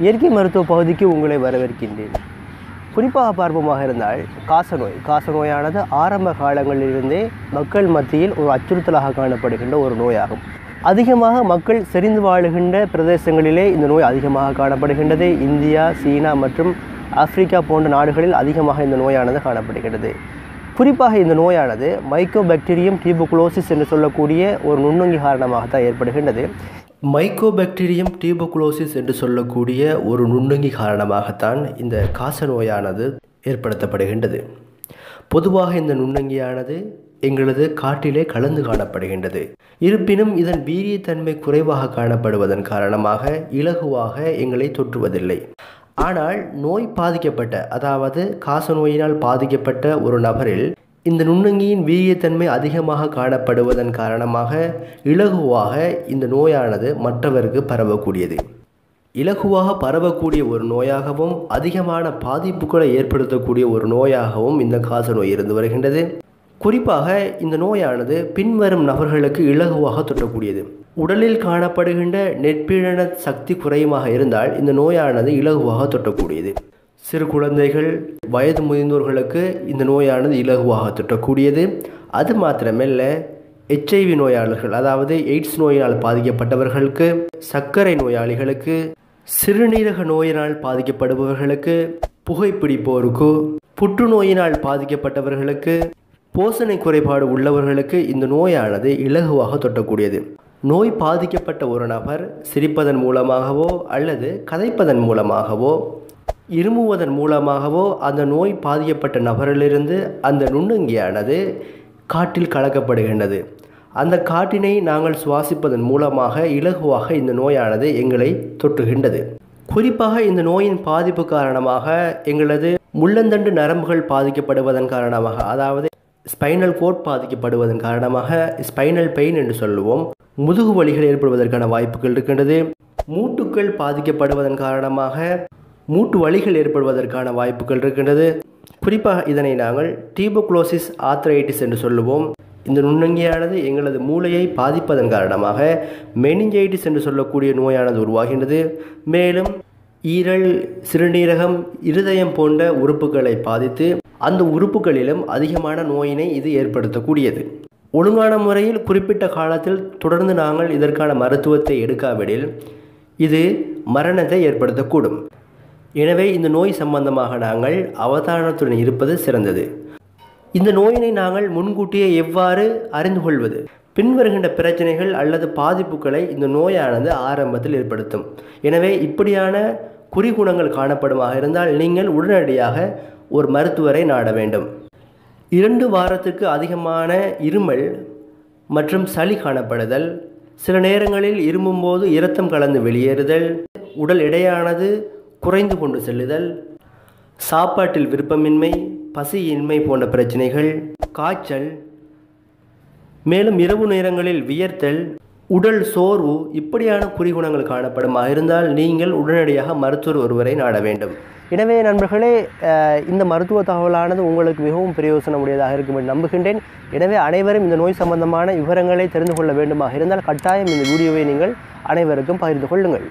இயற்கை மருத்துவ பகுதிக்கு உங்களை வரவேற்கின்றேன். குறிப்பாக பார்ப்போமாக இருந்தால் காசநோய். காசநோயானது ஆரம்ப காலங்களிலிருந்தே மக்கள் மத்தியில் ஒரு அச்சுறுத்தலாக காணப்படுகின்ற ஒரு நோயாகும். அதிகமாக மக்கள் செறிந்து வாழுகின்ற பிரதேசங்களிலே இந்த நோய் அதிகமாக காணப்படுகின்றது. இந்தியா சீனா மற்றும் ஆப்பிரிக்கா போன்ற நாடுகளில் அதிகமாக இந்த நோயானது காணப்படுகிறது குறிப்பாக இந்த நோயானது மைக்கோபாக்டீரியம் டியூபுகுலோசிஸ் என்று சொல்லக்கூடிய ஒரு நுண்ணுங்கி காரணமாக தான் ஏற்படுகின்றது. மைக்கோபாக்டீரியம் டியூபுகுலோசிஸ் என்று சொல்லக்கூடிய ஒரு நுண்ணுங்கி காரணமாகத்தான் இந்த காச நோயானது ஏற்படுத்தப்படுகின்றது. பொதுவாக இந்த நுண்ணங்கியானது எங்களது காட்டிலே கலந்து காணப்படுகின்றது. இருப்பினும் இதன் வீரியத்தன்மை குறைவாக காணப்படுவதன் காரணமாக இலகுவாக எங்களை தொற்றுவதில்லை. ஆனால் நோய் பாதிக்கப்பட்ட அதாவது காச நோயினால் பாதிக்கப்பட்ட ஒரு நபரில் இந்த நுண்ணங்கியின் வீரியத்தன்மை அதிகமாக காணப்படுவதன் காரணமாக இலகுவாக இந்த நோயானது மற்றவருக்கு பரவக்கூடியது. இலகுவாக பரவக்கூடிய ஒரு நோயாகவும் அதிகமான பாதிப்புகளை ஏற்படுத்தக்கூடிய ஒரு நோயாகவும் இந்த காச நோய் இருந்து வருகின்றது. குறிப்பாக இந்த நோயானது பின்வரும் நபர்களுக்கு இலகுவாக தொட்டக்கூடியது உடலில் காணப்படுகின்ற நெற்பீழன சக்தி குறையுமாக இருந்தால் இந்த நோயானது இலகுவாக தொட்டக்கூடியது சிறு குழந்தைகள் வயது முதிர்ந்தோர்களுக்கு இந்த நோயானது இலகுவாக தொட்டக்கூடியது அது மாத்திரமல்ல எச்ஐவி நோயாளர்கள் அதாவது எய்ட்ஸ் நோயினால் பாதிக்கப்பட்டவர்களுக்கு சர்க்கரை நோயாளிகளுக்கு சிறுநீரக நோயினால் பாதிக்கப்படுபவர்களுக்கு புகைப்பிடிப்போருக்கு புற்றுநோயினால் பாதிக்கப்பட்டவர்களுக்கு போசனை குறைபாடு உள்ளவர்களுக்கு இந்த நோயானது இலகுவாக தொட்டக்கூடியது நோய் பாதிக்கப்பட்ட ஒரு நபர் சிரிப்பதன் மூலமாகவோ அல்லது கதைப்பதன் மூலமாகவோ இருமுவதன் மூலமாகவோ அந்த நோய் பாதிக்கப்பட்ட நபரிலிருந்து அந்த நுண்ணுங்கியானது காட்டில் கலக்கப்படுகின்றது. அந்த காட்டினை நாங்கள் சுவாசிப்பதன் மூலமாக இலகுவாக இந்த நோயானது எங்களை தொற்றுகின்றது குறிப்பாக இந்த நோயின் பாதிப்பு காரணமாக எங்களது முள்ளந்தண்டு நரம்புகள் பாதிக்கப்படுவதன் காரணமாக அதாவது ஸ்பைனல் கோட் பாதிக்கப்படுவதன் காரணமாக ஸ்பைனல் பெயின் என்று சொல்லுவோம். முதுகு வலிகள் ஏற்படுவதற்கான வாய்ப்புகள் இருக்கின்றது. மூட்டுக்கள் பாதிக்கப்படுவதன் காரணமாக மூட்டு வலிகள் ஏற்படுவதற்கான வாய்ப்புகள் இருக்கின்றது. குறிப்பாக இதனை நாங்கள் டீபோக்ளோசிஸ் ஆத்ரைட்டிஸ் என்று சொல்லுவோம். இந்த நுண்ணங்கியானது எங்களது மூளையை பாதிப்பதன் காரணமாக மெனிஞ்சைட்டிஸ் என்று சொல்லக்கூடிய நோயானது உருவாகின்றது. மேலும் ஈரல் சிறுநீரகம் இருதயம் போன்ற உறுப்புகளை பாதித்து அந்த உறுப்புகளிலும் அதிகமான நோயினை இது ஏற்படுத்தக்கூடியது. ஒழுங்கான முறையில் குறிப்பிட்ட காலத்தில் தொடர்ந்து நாங்கள் இதற்கான மருத்துவத்தை எடுக்காவிடில் இது மரணத்தை ஏற்படுத்தக்கூடும். எனவே இந்த நோய் சம்பந்தமாக நாங்கள் அவதானத்துடன் இருப்பது சிறந்தது. இந்த நோயினை நாங்கள் முன்கூட்டியே எவ்வாறு அறிந்து கொள்வது? பின்வருகின்ற பிரச்சனைகள் அல்லது பாதிப்புகளை இந்த நோயானது ஆரம்பத்தில் ஏற்படுத்தும். எனவே இப்படியான குறிகுணங்கள் காணப்படுமாக இருந்தால் நீங்கள் உடனடியாக ஒரு மருத்துவரை நாட வேண்டும். இரண்டு வாரத்துக்கு அதிகமான இருமல் மற்றும் சளி காணப்படுதல் சில நேரங்களில் இருமும்போது இரத்தம் கலந்து வெளியேறுதல் உடல் எடையானது குறைந்து கொண்டு செல்லுதல். சாப்பாட்டில் விருப்பமின்மை பசியின்மை போன்ற பிரச்சனைகள். காய்ச்சல். மேலும் இரவு நேரங்களில் வியர்த்தல். உடல் சோர்வு இப்படியான குறிகுணங்கள் காணப்படுமா. இருந்தால் நீங்கள் உடனடியாக மருத்துவர் ஒருவரை நாட வேண்டும். எனவே நண்பர்களே இந்த மருத்துவ தகவலானது உங்களுக்கு மிகவும் பிரயோசனமுடையதாக இருக்கும் என்று நம்புகின்றேன். எனவே அனைவரும் இந்த நோய் சம்பந்தமான விவரங்களை தெரிந்து கொள்ள வேண்டுமாக இருந்தால் கட்டாயம் இந்த வீடியோவை நீங்கள் அனைவருக்கும் பகிர்ந்து கொள்ளுங்கள்.